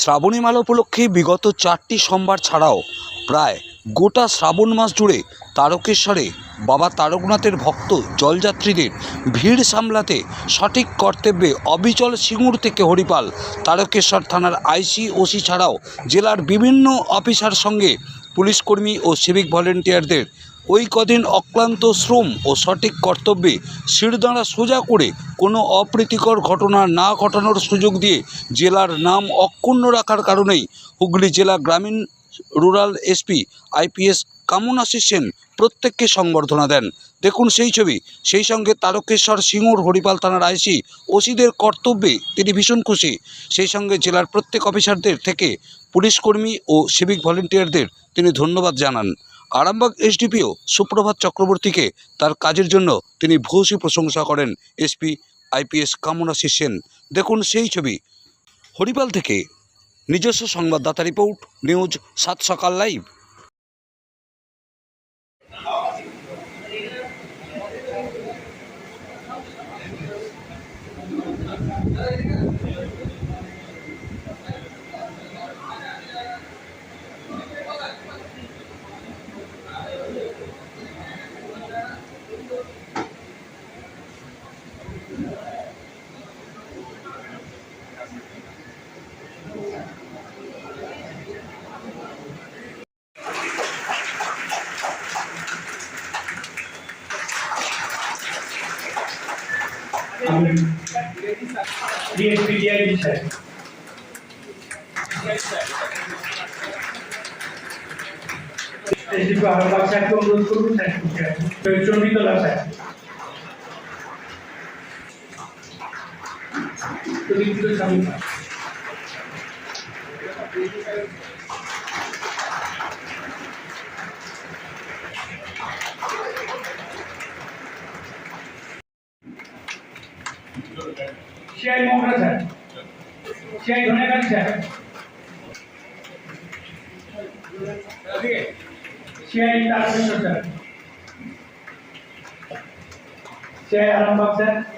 শ্রাবণী মালা উপলক্ষে বিগত চারটি সোমবার ছাড়াও প্রায় গোটা শ্রাবণ মাস জুড়ে তারকেশ্বরে বাবা তারকনাথের ভক্ত জলযাত্রীদের ভিড় সামলাতে সঠিক কর্তব্যে অবিচল সিঙ্গুর থেকে হরিপাল, তারকেশ্বর থানার আইসি ওসি ছাড়াও জেলার বিভিন্ন অফিসার সঙ্গে পুলিশকর্মী ও সিভিক ভলেন্টিয়ারদের ওই কদিন অক্লান্ত শ্রম ও সঠিক কর্তব্যে শিরদাঁড়া সোজা করে কোনো অপ্রীতিকর ঘটনা না ঘটানোর সুযোগ দিয়ে জেলার নাম অক্ষুণ্ণ রাখার কারণেই হুগলি জেলা গ্রামীণ rural SP IPS Kamanashi Sen প্রত্যেককে সংবর্ধনা দেন। দেখুন সেই ছবি। সেই সঙ্গে তারকেশ্বর সিঙ্গুর হরিপাল থানার আইসি ওসিদের কর্তব্যে তিনি ভীষণ খুশি। সেই সঙ্গে জেলার প্রত্যেক অফিসারদের থেকে পুলিশকর্মী ও সিভিক ভলেন্টিয়ারদের তিনি ধন্যবাদ জানান। আরামবাগ এসডিপিও সুপ্রভাত চক্রবর্তীকে তার কাজের জন্য তিনি ভূয়সী প্রশংসা করেন এসপি আইপিএস কামনাশী সেন। দেখুন সেই ছবি। হরিপাল থেকে নিজস্ব সংবাদদাতা রিপোর্ট, নিউজ সাত সকাল live. DSP DID sir SDP আরবাগ স্যারকে অনুরোধ করব sir Chanditala sir Pradipta Swami CI Mohra sir. CI Dhanekali sir. CI Tarakeswar sir. CI Arambagh sir.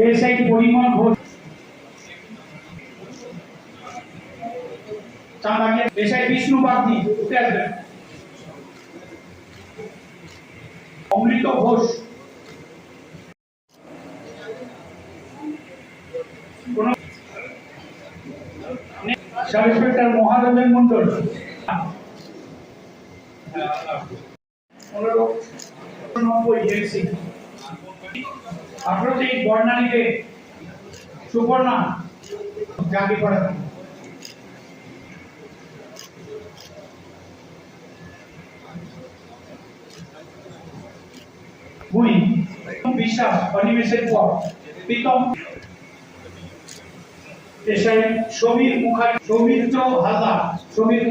SI Parimal Ghosh? চাঁদাকে SI Bishnu Bagdi উঠে আসবেন। অমৃত ঘোষ। সাব ইন্সপেক্টর মহাদেবেন মন্ডল পনেরো নব্বই আঠারোটি বর্ণালীতে সুবর্ণা জাতি করেন ভুঁই বিশ্বাস পর প্রীতম সমীর হালদার, সমীর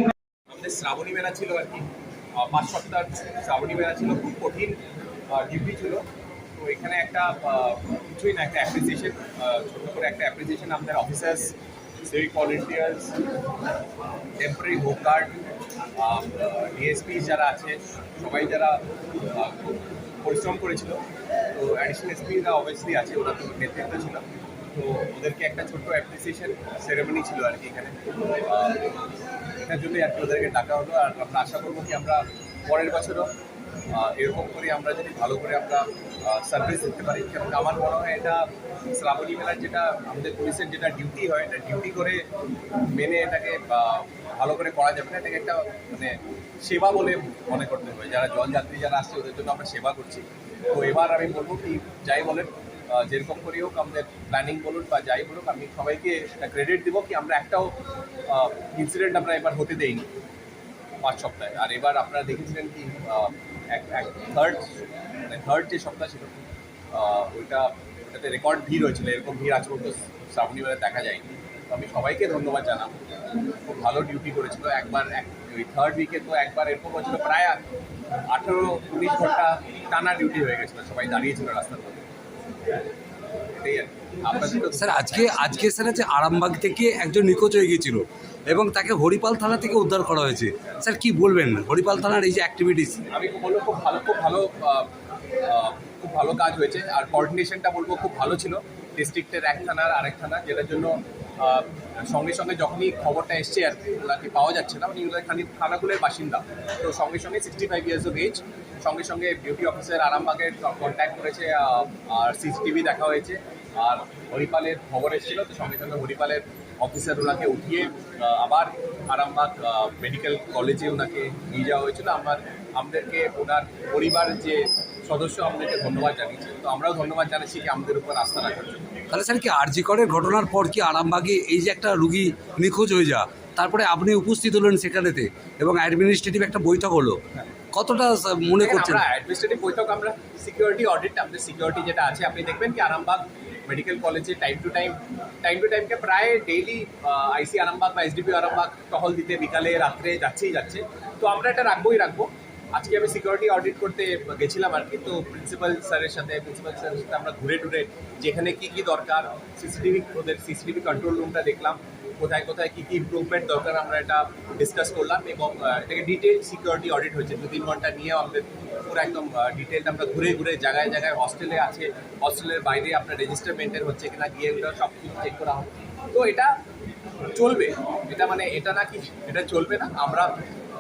আমাদের শ্রাবণী মেলা ছিল আর কি। পাঁচ সপ্তাহ শ্রাবণী মেলা ছিল, খুব কঠিন ডিউটি ছিল। তো এখানে একটা কিছুই না, একটা অ্যাপ্রিসিয়েশন ছোট করে একটা অ্যাপ্রিসিয়েশন আমাদের officers civic volunteers temporary home guard DSP যারা আছে, সবাই যারা পরিশ্রম করেছিল। তো অ্যাডিশনাল এসপিরা অবভিয়াসলি আছে, ওরা তো নেতৃত্ব ছিল। তো ওদেরকে একটা ছোট্ট অ্যাপ্রিসিয়েশন সেরেমনি ছিল আর কি এখানে। এটার জন্যই আর কি ওদেরকে ডাকা হলো। আর আমরা আশা করব কি আমরা পরের বছরও এরকম করে আমরা যদি ভালো করে আমরা সার্ভিস দিতে পারি কারণ আমার মনে হয় এটা শ্রাবণী মেলার যেটা আমাদের পুলিশের যেটা ডিউটি হয়, এটা ডিউটি করে মেনে এটাকে ভালো করে করা যাবে না, এটাকে একটা মানে সেবা বলে মনে করতে হবে যারা জলযাত্রী যারা আসছে, ওদের জন্য আমরা সেবা করছি। তো এবার আমি বলব কি, যাই বলেন যেরকম করেই হোক আমাদের প্ল্যানিং বলুন বা যাই বলুক, আমি সবাইকে একটা ক্রেডিট দেবো কি, আমরা একটাও ইনসিডেন্ট আমরা এবার হতে দেইনি পাঁচ সপ্তাহে। আর এবার আপনারা দেখেছিলেন কি এক এক থার্ড মানে থার্ড যে সপ্তাহ ছিল ওইটা ওটাতে রেকর্ড ভিড় হয়েছিল, এরকম ভিড় আজ পর্যন্ত শ্রাবণী বেলা দেখা যায়নি। তো আমি সবাইকে ধন্যবাদ জানাব। খুব ভালো ডিউটি করেছিল। একবার এক, ওই থার্ড উইকে তো একবার এরকম হয়েছিল, প্রায় আঠেরো, উনিশ ঘণ্টা টানা ডিউটি হয়ে গেছিল। সবাই দাঁড়িয়েছিল রাস্তার মধ্যে। এটাই তো স্যার আজকে আজকে স্যার আছে আরামবাগ থেকে একজন নিখোঁজ হয়ে গিয়েছিল এবং তাকে হরিপাল থানা থেকে উদ্ধার করা হয়েছে। স্যার কি বলবেন? হরিপাল থানার এই যে অ্যাক্টিভিটিস আমি বলব খুব ভালো খুব ভালো খুব ভালো কাজ হয়েছে। আর কোঅর্ডিনেশনটা বলব খুব ভালো ছিল। ডিস্ট্রিক্টের এক থানার আরেক থানা যেটার জন্য সঙ্গে সঙ্গে যখনই খবরটা এসছে আর কি, ওনাকে পাওয়া যাচ্ছে না উনি ওদের খানি থানাগুলোর বাসিন্দা। তো সঙ্গে সঙ্গে sixty five years of age সঙ্গে সঙ্গে ডিউটি অফিসার আরামবাগের কন্ট্যাক্ট করেছে আর সিসিটিভি দেখা হয়েছে। আর হরিপালের খবর এসেছিল তো সঙ্গে সঙ্গে হরিপালের অফিসার ওনাকে উঠিয়ে আবার আরামবাগ মেডিকেল কলেজে ওনাকে নিয়ে যাওয়া হয়েছিল। আমার আমাদেরকে ওনার পরিবারের যে সদস্য আমাদেরকে ধন্যবাদ জানিয়েছে। তো আমরাও ধন্যবাদ জানাচ্ছি কি আমাদের উপর আস্থা রাখার জন্য। তাহলে স্যার কি আরজি করের ঘটনার পর কি আরামবাগে এই যে একটা রুগী নিখোঁজ হয়ে যা তারপরে আপনি উপস্থিত হলেন সেখানেতে এবং অ্যাডমিনিস্ট্রেটিভ একটা বৈঠক হলো? কতটা মনে করছেন? অ্যাডমিনিস্ট্রেটিভ বৈঠক আমরা সিকিউরিটি অডিট আমাদের সিকিউরিটি যেটা আছে আপনি দেখবেন কি আরামবাগ মেডিকেল কলেজে time to time time to টাইমকে প্রায় ডেইলি আইসি আরামবাগ বা এসডিপি আরামবাগ টহল দিতে বিকালে রাত্রে যাচ্ছেই যাচ্ছে। তো আমরা এটা রাখবোই রাখব। আজকে আমি সিকিউরিটি অডিট করতে গেছিলাম আর কি তো প্রিন্সিপাল স্যারের সাথে প্রিন্সিপাল স্যারের সাথে আমরা ঘুরে টুরে যেখানে কি কি দরকার সিসিটিভি ওদের সিসিটিভি কন্ট্রোল রুমটা দেখলাম। কোথায় কোথায় কী কী ইমপ্রুভমেন্ট দরকার আমরা এটা ডিসকাস করলাম এবং এটাকে ডিটেল সিকিউরিটি অডিট হয়েছে। দু তিন ঘণ্টা নিয়ে আমাদের পুরো একদম ডিটেলড আমরা ঘুরে ঘুরে জায়গায় জায়গায় হস্টেলে আছে হস্টেলের বাইরে আপনার রেজিস্টার মেনটেন হচ্ছে কিনা, গিয়ে ওটা সব কিছু চেক করা হবে। তো এটা চলবে। এটা মানে এটা না কি, এটা চলবে না। আমরা,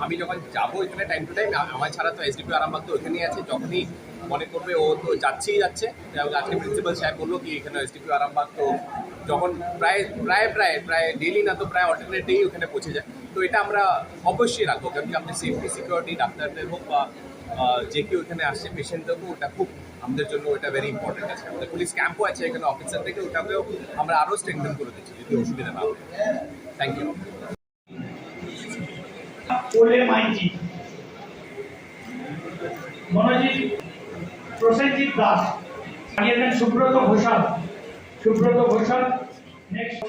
আমি যখন যাব এখানে টাইম টু টাইম আমার ছাড়া তো এসডিপি আরামবাগ তো ওখানেই আছে। যখনই মনে করবে ও তো যাচ্ছেই যাচ্ছে। আজকে প্রিন্সিপাল সাহেব বলল কি, এখানে এসডিপি আরামবাগ তো যখন প্রায় প্রায় প্রায় প্রায় ডেলি না তো প্রায় অল্টারনেট ডেই ওখানে পৌঁছে যায়। তো এটা আমরা অবশ্যই রাখব। কারণ কি আপনি সেফটি সিকিউরিটি ডাক্তারদের হোক বা যে কেউ এখানে আসছে পেশেন্টদের হোক ওটা খুব আমাদের জন্য ওটা ভেরি ইম্পর্টেন্ট আছে। আমাদের পুলিশ ক্যাম্পও আছে এখানে অফিসার থেকে ওটাকেও আমরা আরও স্ট্রেংথেন করে দিচ্ছি, যদি অসুবিধা না হয়। Thank you Subrata Ghoshal. Subrata Ghoshal Next, the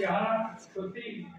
Shuti